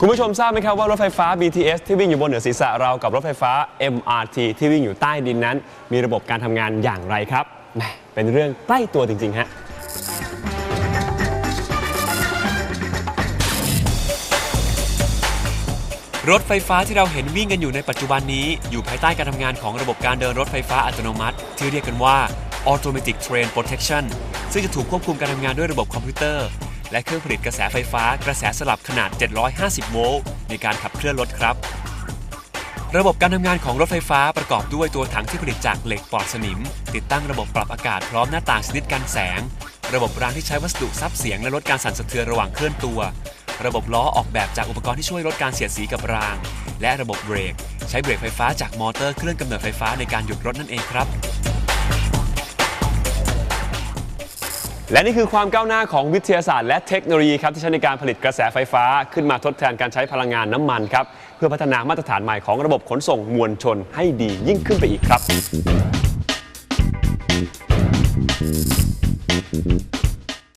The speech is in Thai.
คุณผู้ชมทราบไหมครับว่ารถไฟฟ้า BTS ที่วิ่งอยู่บนเหนือศีรษะเรากับรถไฟฟ้า MRT ที่วิ่งอยู่ใต้ดินนั้น มีระบบการทำงานอย่างไรครับแหมเป็นเรื่องใกล้ตัวจริง ๆ ฮะ รถไฟฟ้าที่เราเห็นวิ่งกันอยู่ในปัจจุบันนี้ อยู่ภายใต้การทำงานของระบบการเดินรถไฟฟ้าอัตโนมัติ ที่เรียกกันว่า Automatic Train Protection ซึ่งจะถูกควบคุมการทำงานด้วยระบบคอมพิวเตอร์ และเครื่องผลิตกระแสไฟฟ้ากระแสสลับขนาด 750 โวลต์ในการขับเคลื่อนรถครับ ระบบการทำงานของรถไฟฟ้าประกอบด้วยตัวถังที่ผลิตจากเหล็กปลอดสนิม ติดตั้งระบบปรับอากาศพร้อมหน้าต่างชนิดกันแสง ระบบรางที่ใช้วัสดุซับเสียงและลดการสั่นสะเทือนระหว่างเคลื่อนตัว ระบบล้อออกแบบจากอุปกรณ์ที่ช่วยลดการเสียดสีกับราง และระบบเบรก ใช้เบรกไฟฟ้าจากมอเตอร์เครื่องกำเนิดไฟฟ้าในการหยุดรถนั่นเองครับ และนี่คือความก้าวหน้าของวิทยาศาสตร์และเทคโนโลยีครับที่ใช้ในการผลิตกระแสไฟฟ้าขึ้นมาทดแทนการใช้พลังงานน้ำมันครับเพื่อพัฒนามาตรฐานใหม่ของระบบขนส่งมวลชนให้ดียิ่งขึ้นไปอีกครับ